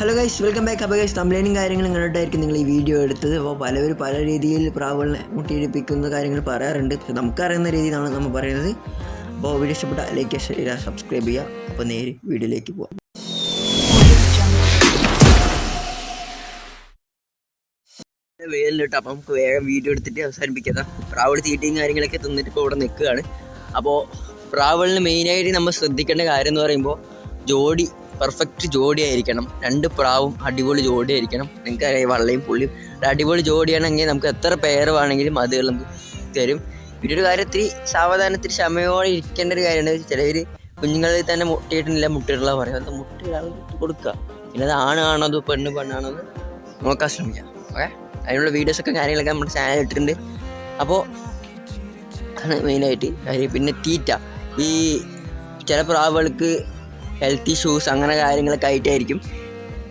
Hello guys welcome back അപ്പോൾ guys കംപ്ലൈന്റും കാര്യങ്ങളും കണ്ടിട്ടായിരിക്കും നിങ്ങൾ ഈ വീഡിയോ എടുത്തത്. അപ്പോൾ പലവരും പല രീതിയിൽ പ്രാവുകളെ മുട്ടിയിടിപ്പിക്കുന്ന കാര്യങ്ങൾ പറയാറുണ്ട്. പക്ഷെ നമുക്കറിയുന്ന രീതിയിലാണ് നമ്മൾ പറയുന്നത്. അപ്പോൾ വീഡിയോ ഇഷ്ടപ്പെട്ട ലൈക്ക് ചെയ്യുക സബ്സ്ക്രൈബ് ചെയ്യുക അപ്പോൾ നേരെ വീഡിയോയിലേക്ക് പോകാം വേലിലിട്ട് അപ്പം നമുക്ക് വേഗം വീഡിയോ എടുത്തിട്ട് അവസാനിപ്പിക്കാം. പ്രാവൾ തീറ്റയും കാര്യങ്ങളൊക്കെ തിന്നിട്ട് ഇപ്പോൾ ഇവിടെ നിൽക്കുകയാണ്. അപ്പോൾ പ്രാവളിന് മെയിനായിട്ട് നമ്മൾ ശ്രദ്ധിക്കേണ്ട കാര്യം എന്ന് പറയുമ്പോൾ ജോഡി പെർഫെക്റ്റ് ജോഡി ആയിരിക്കണം. രണ്ട് പ്രാവും അടിപൊളി ജോഡിയായിരിക്കണം നിങ്ങൾക്കറിയാം വള്ളയും പുള്ളിയും. അടിപൊളി ജോഡിയാണെങ്കിൽ നമുക്ക് എത്ര പേര് വേണമെങ്കിലും അത് നമുക്ക് തരും. പിന്നെ ഒരു കാര്യത്തിൽ സാവധാനത്തിൽ ക്ഷമയോടെ ഇരിക്കേണ്ട ഒരു കാര്യമാണ്. ചിലവർ കുഞ്ഞുങ്ങളിൽ തന്നെ മുട്ടിയിട്ടില്ല മുട്ടിയിട്ടുള്ള പറയും. അത് മുട്ടയിടാൻ കൊടുക്കുക? പിന്നെ അത് ആണാണോ അത് പെണ്ണ് പെണ്ണാണോ എന്ന് നോക്കാൻ ശ്രമിക്കാം. ഓക്കെ അതിനുള്ള വീഡിയോസൊക്കെ കാര്യങ്ങളൊക്കെ നമ്മുടെ ചാനൽ ഇട്ടിട്ടുണ്ട്. അപ്പോൾ ആണ് മെയിനായിട്ട് കാര്യം. പിന്നെ തീറ്റ. ഈ ചില പ്രാവുകൾക്ക് ഹെൽത്ത് ഇഷ്യൂസ് അങ്ങനെ കാര്യങ്ങളൊക്കെ ആയിട്ടായിരിക്കും.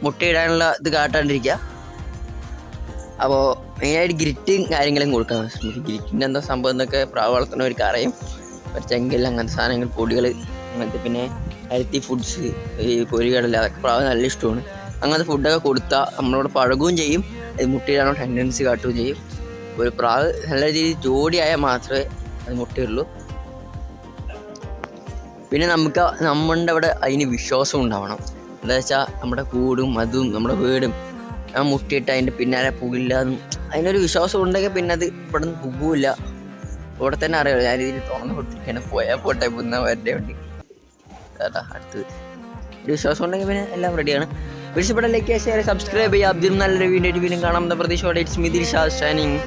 മുട്ടയിടാനുള്ള ഇത് കാട്ടാണ്ടിരിക്കുക. അപ്പോൾ മെയിനായിട്ട് ഗ്രിറ്റും കാര്യങ്ങളും കൊടുക്കാൻ ശ്രമിക്കും ഗ്രിറ്റിന്റെ എന്താ സംഭവം എന്നൊക്കെ പ്രാവ് വളർത്തുന്നവർക്ക് അറിയും ചെങ്കൽ അങ്ങനത്തെ സാധനങ്ങൾ പൊടികൾ അങ്ങനത്തെ പിന്നെ ഹെൽത്തി ഫുഡ്സ് ഈ പൊരികടല അതൊക്കെ പ്രാവ് നല്ല ഇഷ്ടമാണ്. അങ്ങനത്തെ ഫുഡൊക്കെ കൊടുത്താൽ നമ്മളോട് പഴകുകയും ചെയ്യും. അത് മുട്ടയിടാനുള്ള ടെൻഡൻസി കാട്ടുകയും ചെയ്യും. ഒരു പ്രാവ് നല്ല രീതിയിൽ ജോഡിയായാൽ മാത്രമേ അത് മുട്ടയുള്ളൂ പിന്നെ നമുക്ക് നമ്മുടെ അവിടെ അതിന് വിശ്വാസം ഉണ്ടാവണം. എന്താ വെച്ചാൽ നമ്മുടെ കൂടും അതും നമ്മുടെ വീടും ആ മുട്ടിയിട്ട് അതിന്റെ പിന്നാലെ പോകില്ല അതിനൊരു വിശ്വാസം ഉണ്ടെങ്കിൽ പിന്നെ അത് ഇവിടെ നിന്ന് പോകില്ല. ഇവിടെ തന്നെ അറിയാം ഞാൻ ഇതിൽ തുറന്നു കൊടുത്തിരിക്കുകയാണ് പോയാൽ പോട്ടെ പുന്ന വരേണ്ട വേണ്ടി. അതാ അടുത്തത്. ഒരു വിശ്വാസം ഉണ്ടെങ്കിൽ പിന്നെ എല്ലാം റെഡിയാണ് വിളിച്ചപ്പെടെ ലൈക്ക് ഷെയർ സബ്സ്ക്രൈബ് ചെയ്യുക. അബ്ദുൽ നല്ലൊരു വീഡിയോ വീണ്ടും കാണാം. എന്ന പ്രതീക്ഷയോടെ? ഇറ്റ്സ് മിതിൽ ഷാ ഷാനിങ്